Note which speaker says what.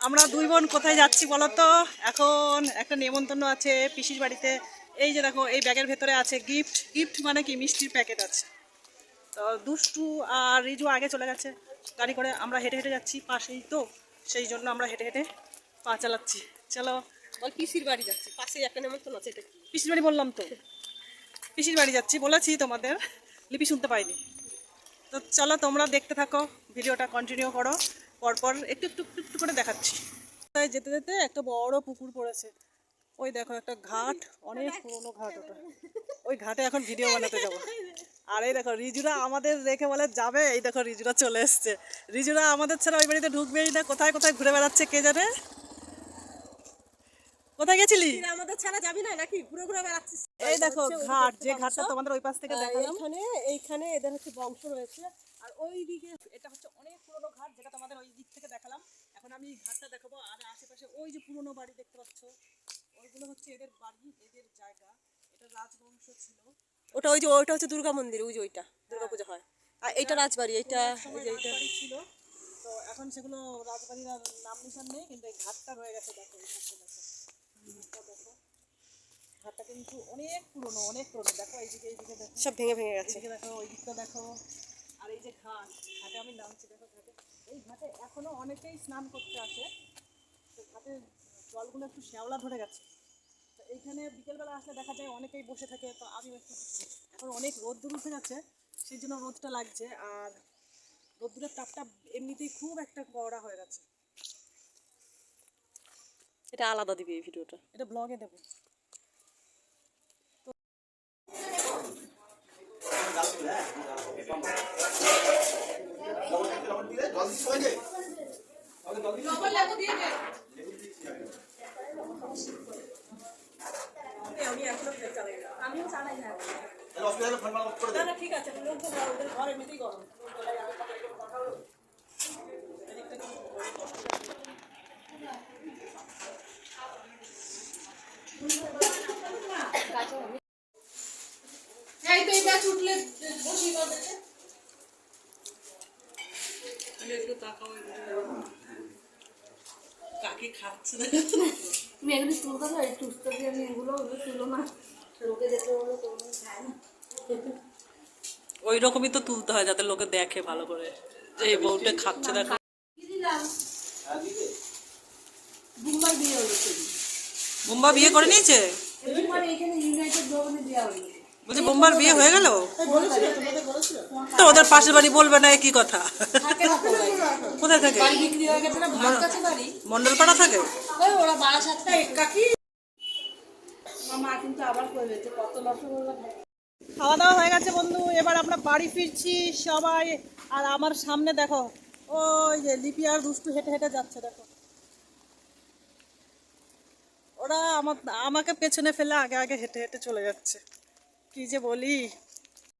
Speaker 1: আমরা দুই বোন কোথায় যাচ্ছি বলো তো? এখন একটা নেমন্তন্ন আছে পিসির বাড়িতে। এই যে দেখো, এই ব্যাগের ভেতরে আছে গিফট গিফট মানে কি? মিষ্টির প্যাকেট আছে। তো দুষ্টু আর রিজু আগে চলে গেছে। গাড়ি করে আমরা হেঁটে হেঁটে যাচ্ছি পাশেই তো। সেই জন্য আমরা হেঁটে হেঁটে পা চালাচ্ছি। চলো,
Speaker 2: বল পিসির বাড়ি যাচ্ছি। পাশেই একটা নেমন্তন্ন আছে, এটা
Speaker 1: পিসির বাড়ি বললাম তো। পিসির বাড়ি যাচ্ছি, বলেছি তোমাদের। লিপি শুনতে পাইনি। তো চলো তোমরা দেখতে থাকো, ভিডিওটা কন্টিনিউ করো। পরপর একটু একটু একটু একটু করে দেখাচ্ছি। তাই যেতে যেতে একটা বড় পুকুর পড়েছে। ওই দেখো একটা ঘাট অনেক পুরনো ঘাট ওটা। ওই ঘাটে এখন ভিডিও বানাতে যাব। আর এই দেখো রিজুরা আমাদের রেখে বলে যাবে? এই দেখো রিজুরা চলে এসছে। রিজুরা আমাদের ছাড়া ওই বাড়িতে ঢুকবেই না। কোথায় কোথায় ঘুরে বেড়াচ্ছে কে জানে? কোথায় গেছিলি?
Speaker 2: আমাদের ছাড়া যাবি না নাকি? ঘুরে ঘুরে বেড়াচ্ছিস।
Speaker 1: এই দেখো ঘাট যে ঘাটটা তোমাদের ওই পাশ থেকে দেখালাম।
Speaker 2: এইখানে এইখানে এদের হচ্ছে বংশ রয়েছে।
Speaker 1: আর ওই দিকে এটা হচ্ছে অনেক পুরনো ঘাট যেটা তোমাদের ওই দিক থেকে দেখালাম এখন আমি ঘাটটা দেখাবো আর আশেপাশে ওই যে পুরনো বাড়ি দেখতে পাচ্ছ ওইগুলো হচ্ছে এদের বাড়ি এদের জায়গা। এটা রাজবংশ ছিল।
Speaker 2: ওটা ওই যে ওইটা হচ্ছে দুর্গা মন্দির ওই যে ওইটা দুর্গা পূজা হয়। আর এইটা রাজবাড়ি এইটা এইটা
Speaker 1: ছিল। তো এখন সেগুলো রাজবাড়ির নাম নিশান নেই কিন্তু এই ঘাটটা রয়ে গেছে দেখো এই ঘাটটা দেখো। ঘাটটা দেখো। ঘাটটা কিন্তু অনেক পুরনো অনেক পুরনো। দেখো এই এইদিকে এইদিকে দেখো।
Speaker 2: সব ভেঙে ভেঙে গেছে।
Speaker 1: এদিকে দেখো ওই দিকটা দেখো। আর এই যে ঘাট ঘাটে আমি নামছি দেখো ঘাটে। এই ঘাটে এখনও অনেকেই স্নান করতে আসে। তো ঘাটের জলগুলো একটু শ্যাওলা ধরে গেছে। তো এইখানে বিকেলবেলা আসলে দেখা যায় অনেকেই বসে থাকে তো আমি একটু এখন অনেক রোদ্দুর উঠে গেছে সেই জন্য রোদটা লাগছে আর রোদ্দুরের তাপটা এমনিতেই খুব একটা কড়া হয়ে গেছে।
Speaker 2: এটা আলাদা দিবি এই ভিডিওটা।
Speaker 1: এটা ব্লগে দেবো। না না ঠিক আছে লোক তো ওদের ঘর এমনিতেই গরম
Speaker 3: এই তো ব্যাচ উঠলে বসি করবে
Speaker 1: কাকে খাচ্ছে না
Speaker 3: তুমি এগুলো তুলতে একটু উঠতে দিয়ে আমি এগুলো তুলো না। লোকে দেখলে ওগুলো কোনো খায় না।
Speaker 1: ওই রকমই তো তুলতে হয় যাতে লোকে দেখে ভালো করে যে এই বউটা খাচ্ছে দেখো। বুম্বা বিয়ে করে নিয়েছে? বলছি বুম্বার বিয়ে হয়ে গেল? তো ওদের পাশের বাড়ি বলবে না এ কি কথা। কোথায় থাকে?
Speaker 3: হয়ে
Speaker 1: মন্ডলপাড়া থাকে?
Speaker 3: ওরা মা কিন্তু আবার কত।
Speaker 1: খাওয়া দাওয়া হয়ে গেছে বন্ধু, এবার আমরা বাড়ি ফিরছি সবাই। আর আমার সামনে দেখো, ওই যে লিপি আর দুষ্টু হেঁটে হেঁটে যাচ্ছে, দেখো। ওরা আমার, আমাকে পেছনে ফেলে আগে আগে হেঁটে হেঁটে চলে যাচ্ছে। কি যে বলি?